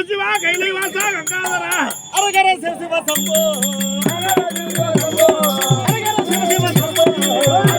சிவசிவா கைலை வாசா கங்காதரா? அரகர சிவசிவ சம்போ. அரகர சம்போ. சம்போ.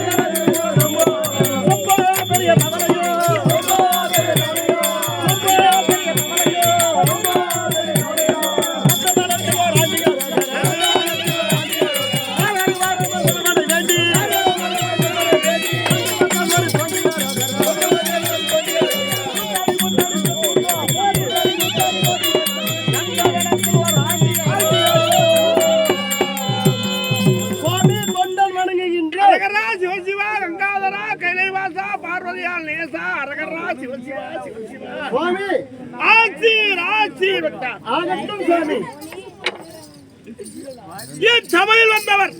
சுவாமி! ஆகட்டும் சுவாமி. என் சபையில் வந்தவர்.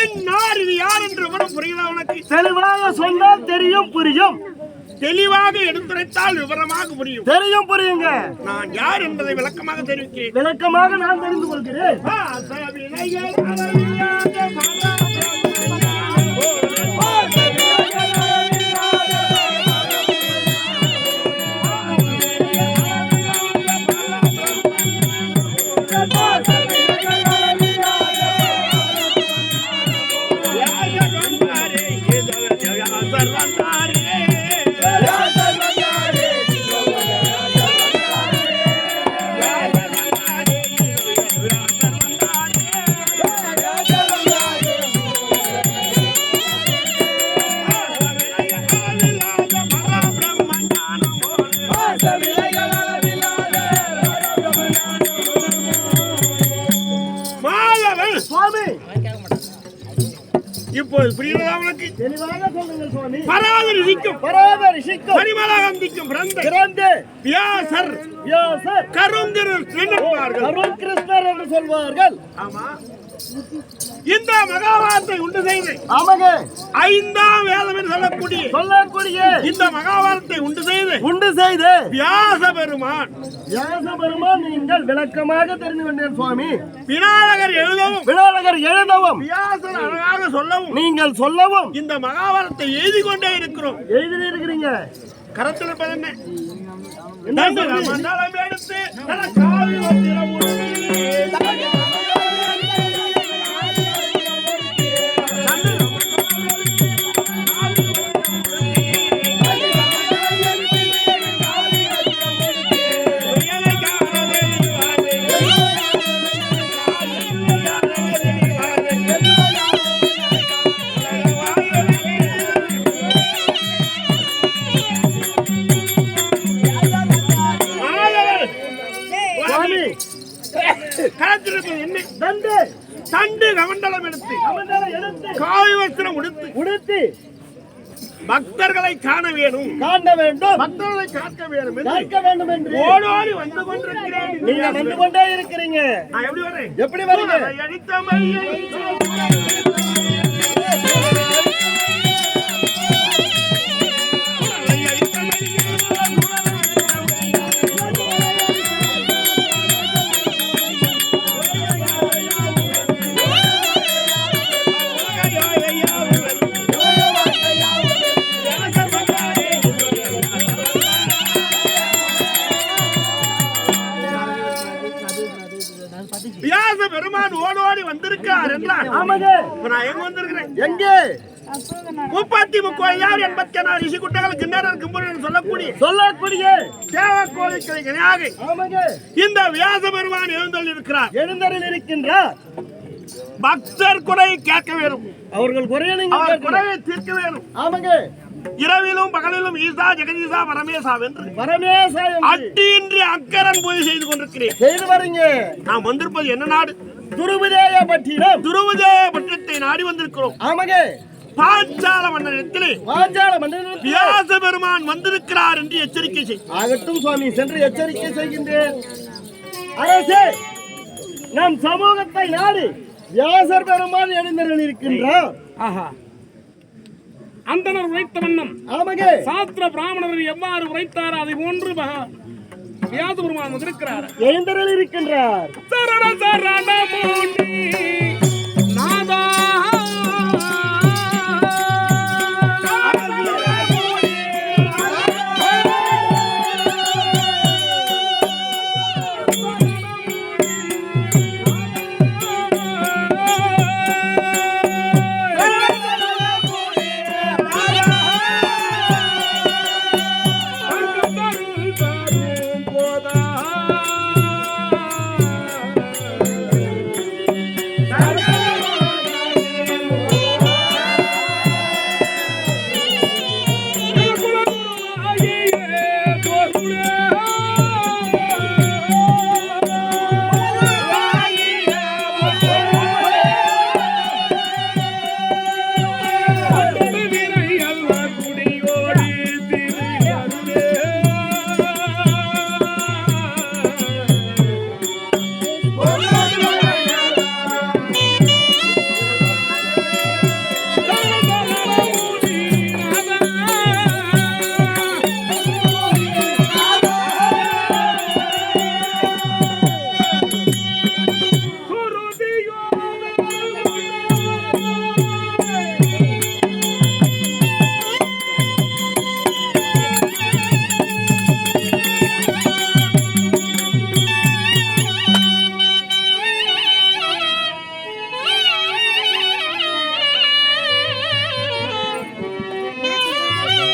இந்நார் இது யார் என்று விவரம் புரியுதா உனக்கு? தெளிவாக சொன்னால் தெரியும் புரியும். தெளிவாக எடுத்துரைத்தால் விவரமாக புரியும். தெரியும் புரியுங்க. நான் யார் என்பதை விளக்கமாக தெரிவிக்கிறேன். விளக்கமாக நான் தெரிந்து கொள்கிறேன். தெளிவாக சொல்லுங்கள் சுவாமி. பராத ரிஷிக்கும் பரிமளகந்திக்கும் பிறந்த பிறந்து. வியாசர். வியாசர். கருங்கிரு நினைப்பார்கள் அருள் கிருஷ்ணர் என்று சொல்வார்கள். ஆமா. இந்த மகாபாரத்தை உண்டு செய்து ஆமாங்க. ஐந்தாம் வேதம் என்று சொல்லக்கூடிய சொல்லக்கூடிய இந்த மகாபாரத்தை உண்டு செய்து உண்டு செய்து வியாச பெருமான் வியாச பெருமான் நீங்கள் விளக்கமாக தெரிந்து கொண்டேன் சுவாமி. விநாயகர் எழுதவும் விநாயகர் எழுதவும் வியாசர் அழகாக சொல்லவும் நீங்கள் சொல்லவும். இந்த மகாபாரத்தை எழுதி கொண்டே இருக்கிறோம். எழுதி இருக்கிறீங்க கரத்தில் சொல்லி? மண்டலம் எடுத்து தண்டு கமண்டலம் எடுத்து காவி வஸ்திரம் உடுத்து. உடுத்தி பக்தர்களை காண வேணும். காண்ட வேண்டும். பக்தர்களை காக்க வேணும் கேட்க வேண்டும் என்று. ஓடோடி வந்து கொண்டிருக்கிறேன். நீங்க வந்து கொண்டே இருக்கிறீங்க. நான் எப்படி வரேன்? எப்படி வரீங்க? அடித்த நான் எங்க வந்திருக்கிறேன்? எங்கே? முப்பத்தி முக்கோயார் எண்பத்தி நாலு ரிஷி குட்டங்கள் கிண்ணறர் கும்பரன் சொல்லக்கூடிய தேவ இந்த வியாச பெருமான் எழுந்தல் இருக்கிறார். எழுந்தரில் இருக்கின்றார். பக்தர் குறை கேட்க வேணும். அவர்கள் குறைய தீர்க்க வேணும். ஆமாங்க. இரவிலும் பகலிலும் ஈசா ஜெகதீசா பரமேசா வென்று பரமேசா என்று. அட்டியின்றி அக்கரன் பூஜை செய்து கொண்டிருக்கிறேன். செய்து வரீங்க நாம் வந்திருப்பது என்ன நாடு? துருபதேய பட்டினம் துருவதேய பட்டத்தை நாடி வந்திருக்கிறோம். ஆமாங்க. பாஞ்சால மன்னனிடத்திலே பாஞ்சால மண்டலத்தில் வியாச பெருமான் வந்திருக்கிறார் என்று எச்சரிக்கை செய். ஆகட்டும் சுவாமி சென்று எச்சரிக்கை செய்கின்றேன். அரசே நம் சமூகத்தை நாடி வியாசர் பெருமான் எழுந்தருள் இருக்கின்றார். ஆஹா. அந்தனர் உரைத்த வண்ணம். ஆமாங்க. சாஸ்திர பிராமணர் எவ்வாறு உரைத்தாரோ? அதை போன்று மகா வியாச பெருமான் வந்திருக்கிறார் எழுந்தருள் இருக்கின்றார்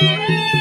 Música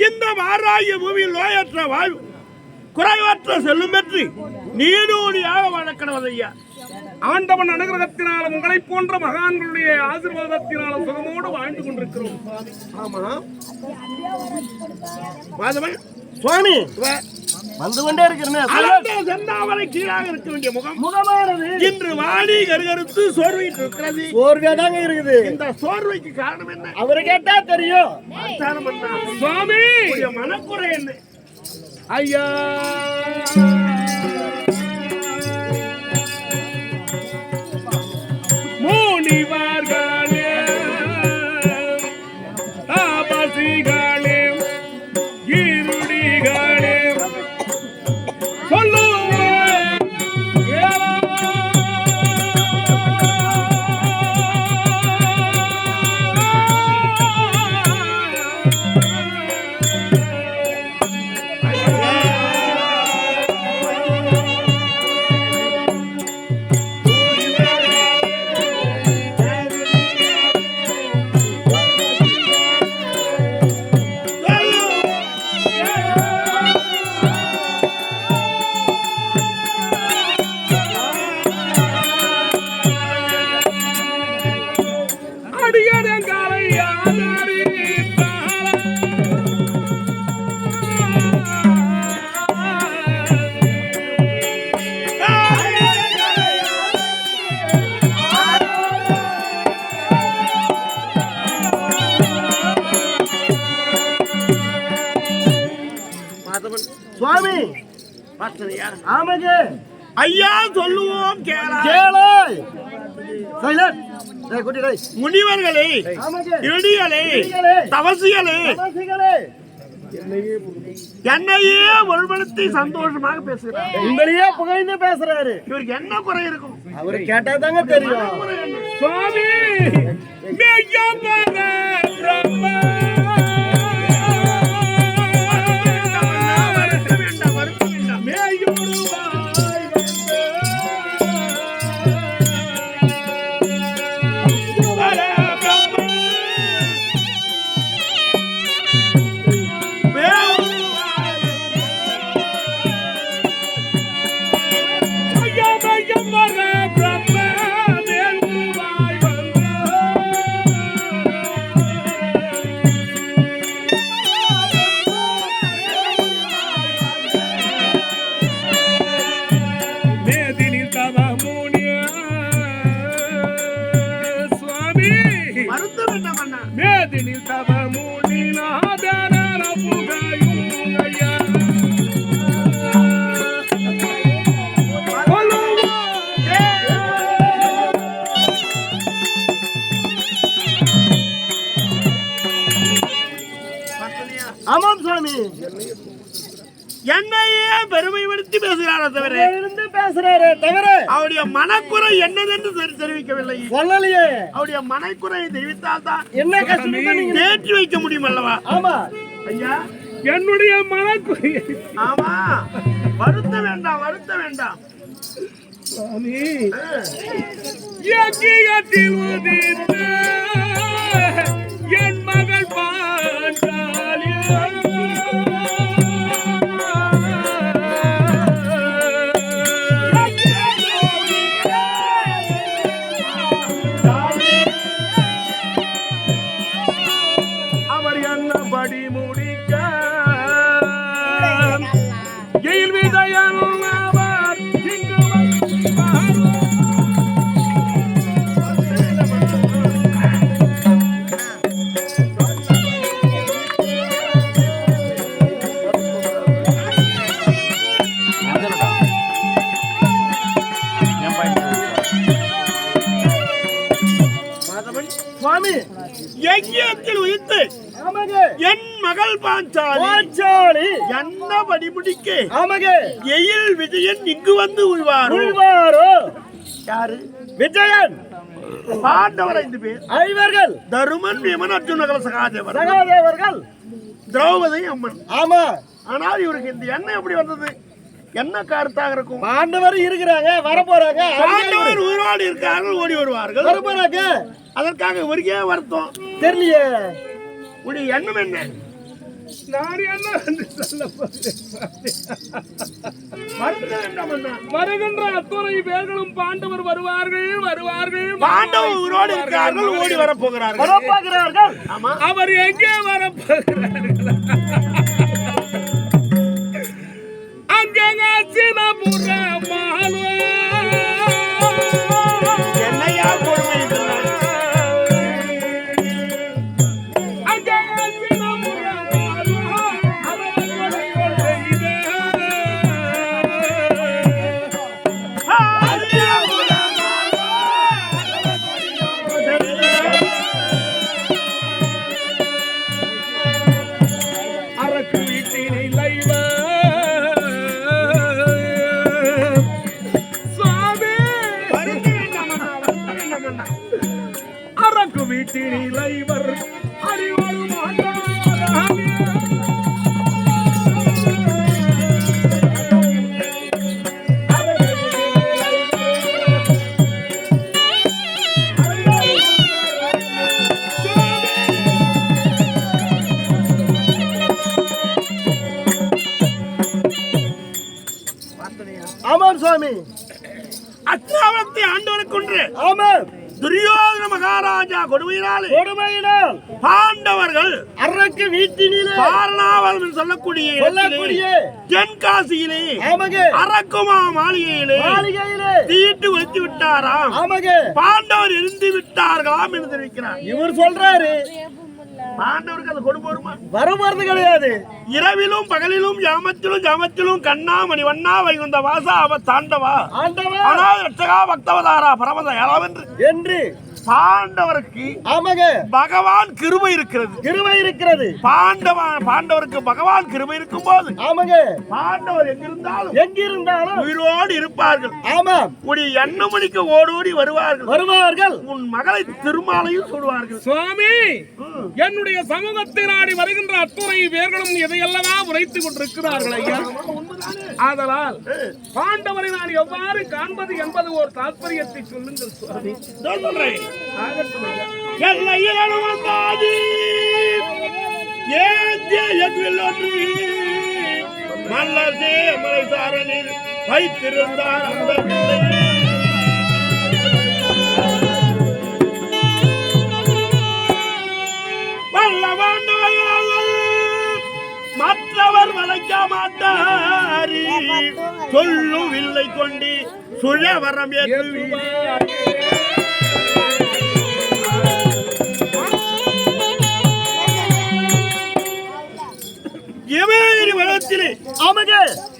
இந்த மாராய பூமியில் நோயற்ற வாழ்வு குறைவற்ற செல்லும் பெற்று நீடூடியாக வழக்கணுவதையா ஆண்டவன் அனுகிரகத்தினாலும் உங்களை போன்ற மகான்களுடைய ஆசீர்வாதத்தினாலும் சுகமோடு வாழ்ந்து கொண்டிருக்கிறோம். ஆமா. மாதவன் சுவாமி வந்து கொண்டே இருக்கிறேன். கீழாக இருக்க வேண்டிய முகம். முகமானது. இன்று வாடி கருகருத்து சோர்விட்டு இருக்கிறது. சோர்வியா தாங்க இருக்குது. இந்த சோர்வைக்கு காரணம் என்ன? அவரை கேட்டா தெரியும். சுவாமி மனக்குறை என்ன? ஐயா. முனிவர்களே ஆமாங்க ஐயா சொல்லுவோம் கேளா. சைலண்ட் முனிவர்களே தவசிகளே. தவசிகளே, என்னையே ஒருபடுத்தி சந்தோஷமாக பேசுகிறார். உங்களையே புகழ்ந்து பேசுறாரு. இவருக்கு என்ன குறை இருக்கும்? அவரு கேட்டா தாங்க தெரியும் சுவாமி! ஆமாம் சுவாமி. என்னையே பெருமைப்படுத்தி பேசுகிறாரே தவிர இருந்து பேசுறாரு தவிர அவருடைய மனக்குறை என்னதென்று தெரி- தெரிவிக்கவில்லை. சொல்லலையே. அவருடைய மனக்குறையை தெரிவித்தால் தான் என்ன கஷ்டம் நீங்க தேற்றி வைக்க முடியும் அல்லவா? ஆமா. ஐயா என்னுடைய மனக்குறை. ஆமா. வருத்த வேண்டாம் வருத்த வேண்டாம். உதித்த என் மகள் அவர் எயில் படிமுடிக்க ஆமாங்க. எயில் விஜயன் இங்கு வந்து உய்வார் உள்வாரோ யாரு? விஜயன். பாண்டவர் ஐந்து பேர். ஐவர்கள். தருமன் விமன் அர்ஜுனகல சகாதேவர். சகாதேவர்கள். திரௌபதி அம்மன். ஆமா. ஆனால் இவருக்கு இந்த எண்ணம் எப்படி வந்தது? என்ன கருத்தாக இருக்கும்? பாண்டவர் இருக்கிறாங்க வர போறாங்க பாண்டவர் உயிரோடு இருக்கார்கள் ஓடி வருவார்கள். வர போறாங்க அதற்காக இவருக்கே வருத்தம். தெரியலையே. உடைய எண்ணம் என்ன? நான் என்ன என்று சொல்ல? வருகின்ற பேர்களும் பாண்டவர் வருவார்கள் வருவார்கள். பாண்டவர் உயிரோடு ஓடி ஆமா. அவர் எங்கே வரப்போகிறார்கள்? அங்கே சினபுரம் என்னையா என்று சொல்லக்கூடிய சொல்லக்கூடிய தென்காசியிலே அரக்குமா மாளிகையிலே மாளிகையிலே. தீட்டு வைத்து விட்டாராம். பாண்டவர் எரிந்து விட்டார்களாம் என்று தெரிவிக்கிறார். இவர் சொல்றாரு. பாண்டவருக்கு அது கொண்டு போருமா கிடையாது. இரவிலும் பகலிலும் ஜாமத்திலும் கண்ணா மணி வண்ணா வைகுந்த வாசா அவ தாண்டவா? ஆண்டவா. ஆனால் ரட்சகா பக்தவதாரா என்று என்று. பாண்டவருக்கு ஆமாங்க. பகவான் கிருபை இருக்கிறது. கிருபை இருக்கிறது. பாண்டவ பாண்டவருக்கு பகவான் கிருபை இருக்கும் போது ஆமாங்க. பாண்டவர் எங்கிருந்தாலும் எங்கிருந்தாலும் உயிரோடு இருப்பார்கள். ஆமாம். உடைய எண்ணமணிக்கு ஓடோடி வருவார்கள். வருவார்கள். உன் மகளை திருமாலையும் சொல்வார்கள். சுவாமி என்னுடைய சமூகத்தை நாடி வருகின்ற அத்துணை பேர்களும் எதையெல்லாம் உரைத்துக் கொண்டிருக்கிறார்கள் ஐயா. ஆதலால் பாண்டவரை நான் எவ்வாறு காண்பது என்பது ஒரு தாற்பயத்தை சொல்லுங்கள் சுவாமி. சொல்றேன். எல்லையில் அனுமந்தாதி ஏத்திய எதுவில் ஒன்று? மல்லசே மலை வைத்திருந்தார் அந்த பிள்ளை. மற்றவர் வளைக்க மாட்டாரி. சொல்லும் வில்லை கொண்டு சுழவரம் ஏற்றுவீர் இமேரி வளத்திலே ஆமாங்க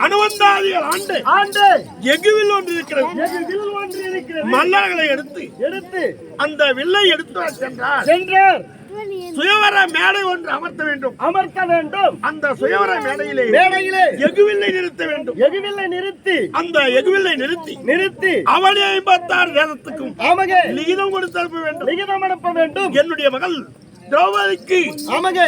அனுவந்தாதிகள் ஆண்டு. ஆண்டு. எகுவில் ஒன்று இருக்கிறது எது வில் ஒன்று இருக்கிறது மல்லர்களை எடுத்து எடுத்து. அந்த வில்லை எடுத்து சென்றார். சென்றார். சுயவர மேடை ஒன்று அமர்த்த வேண்டும். அமர்த்த வேண்டும். அந்த சுயவர மேடையிலே மேடையிலே. எகுவில்லை நிறுத்த வேண்டும். எகுவில்லை நிறுத்தி. அந்த எகுவில்லை நிறுத்தி நிறுத்தி. அவளை ஐம்பத்தாறு தேசத்துக்கும் ஆமாங்க லிகிதம் கொடுத்து அனுப்ப வேண்டும். லிகிதம் அனுப்ப வேண்டும். என்னுடைய மகள் திரௌபதிக்கு ஆமாங்க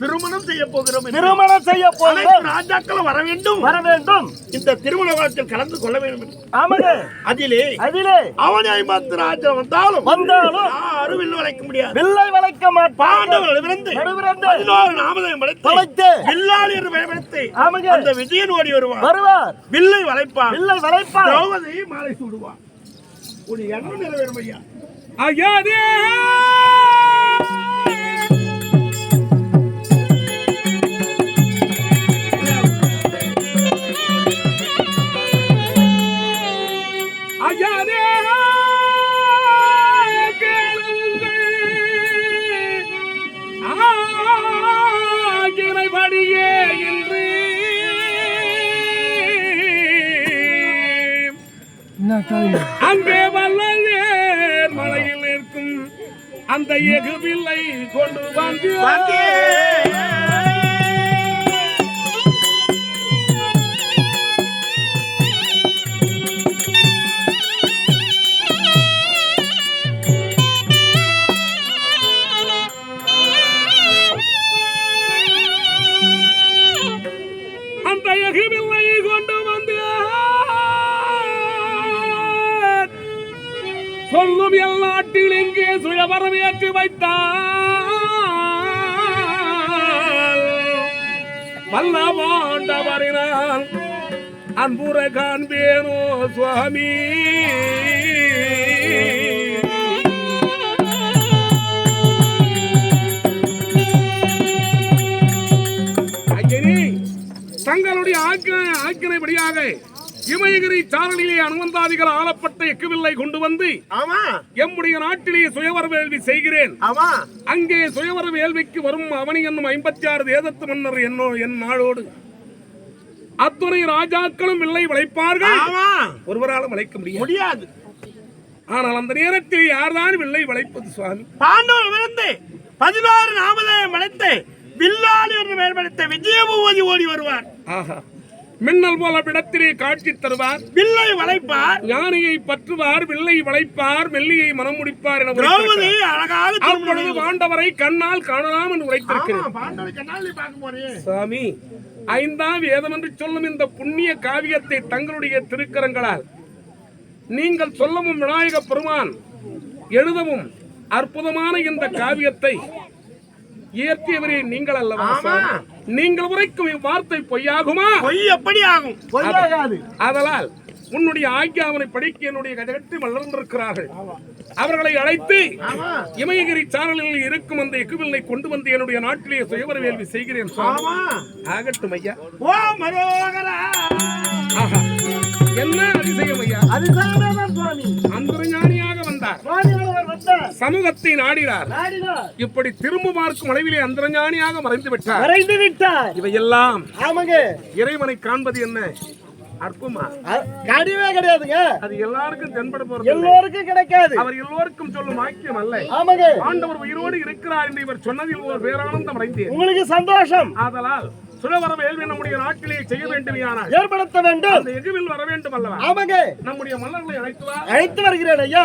திருமணம் செய்ய போகிறோம் திருமணம் செய்ய போகிறோம். ராஜாக்களும் வர வேண்டும். வர வேண்டும். இந்த திருமண காலத்தில் கலந்து கொள்ள வேண்டும். ஆமாங்க. அதிலே அதிலே அவன் ஐம்பத்து ராஜா வந்தாலும் வந்தாலும் யாரும் வில்லு வளைக்க முடியாது. வில்லை வளைக்க மாட்டான் பாண்டவர்களிடமிருந்து நடுவிறந்து பதினோரு நாமதம் படைத்து தொலைத்து வில்லாளி என்று பயன்படுத்தி ஆமாங்க. அந்த விஜயன் ஓடி வருவான். வருவார். வில்லை வளைப்பான். வில்லை வளைப்பார் திரௌபதி மாலை சூடுவான். உன் எண்ணம் நிறைவேறும் ஐயா. ஐயாதே அந்த கொண்டு வந்து சொல்லும் எல்லாட்டில் இங்கே எங்கே சுயவரவேற்றி வைத்தார் வல்ல வல்லவாண்டவரினால் அன்புரை காண்பேனோ சுவாமி. ஆக்கினைப்படியாக இமயகிரி சாரலிலே அனுமந்தாதிகள் ஆளப்பட்ட எக்குவில்லை கொண்டு வந்து ஆமா. எம்முடைய நாட்டிலே சுயவர வேள்வி செய்கிறேன். ஆமா. அங்கே சுயவர வேள்விக்கு வரும் அவனி என்னும் ஐம்பத்தி ஆறு தேசத்து மன்னர் என்னோ என் நாளோடு. அத்துணை ராஜாக்களும் வில்லை விளைப்பார்கள். ஆமா. ஒருவராலும் விளைக்க முடியாது. முடியாது. ஆனால் அந்த நேரத்தில் யார்தான் வில்லை விளைப்பது சுவாமி? பாண்டவரிடமிருந்து பதினோரு நாமதம் படைத்து வில்லாளி என்று மேம்படுத்த விஜயபூபதி ஓடி வருவார். ஆஹா. மின்னல் போல பிடத்திலே காட்சி தருவார். வில்லை வளைப்பார். ஞானியை பற்றுவார் வில்லை வளைப்பார் மெல்லியை மனம் முடிப்பார் என. அழகாக அப்பொழுது பாண்டவரை கண்ணால் காணலாம் என்று உரைத்திருக்கிறேன் சாமி ஐந்தாம் வேதம் என்று சொல்லும் இந்த புண்ணிய காவியத்தை தங்களுடைய திருக்கரங்களால் நீங்கள் சொல்லவும் விநாயக பெருமான் எழுதவும் அற்புதமான இந்த காவியத்தை இயற்றியவரே நீங்கள் அல்லவா? நீங்கள் உரைக்கும் இவ்வார்த்தை பொய்யாகுமா? பொய் எப்படி ஆகும் பொய்யாகாது. ஆதலால் உன்னுடைய ஆக்கியாவனை படிக்க என்னுடைய கஜகட்டி மலர்ந்திருக்கிறார்கள். அவர்களை அழைத்து இமயகிரி சாரலில் இருக்கும் அந்த எக்குவில்லை கொண்டு வந்து என்னுடைய நாட்டிலே சுயவர வேள்வி செய்கிறேன் ஆகட்டும் ஐயா. ஓ மரோகரா ஆஹா. என்ன அதிசயம் ஐயா? அதிசாரதான் சுவாமி. வந்தார் சுவாமியானவர் வந்தார். சமூகத்தை நாடினார். இப்படி திரும்ப பார்க்கும் அளவிலே அந்தர்ஞானியாக மறைந்து விட்டார். மறைந்து விட்டார். இவையெல்லாம் இறைவனை காண்பது என்ன? அற்புமா? கிடையவே கிடையாதுங்க. அது எல்லாருக்கும் தென்பட போறது. எல்லோருக்கும் கிடைக்காது. அவர் எல்லோருக்கும் சொல்லும் ஆக்கியம் அல்ல. ஆமாங்க. ஆண்டவர் உயிரோடு இருக்கிறார் என்று இவர் சொன்னதில் ஒரு பேரானந்தம் அடைந்தேன். உங்களுக்கு சந்தோஷம். ஆதலால் சுழவர வேள்வி நம்முடைய நாட்டிலே செய்ய வேண்டுமையானால் ஏற்படுத்த வேண்டும். அந்த எகுவில் வர வேண்டும் அல்லவா? ஆமாங்க. நம்முடைய மன்னர்களை அழைத்து அழைத்து வருகிறேன் ஐயா!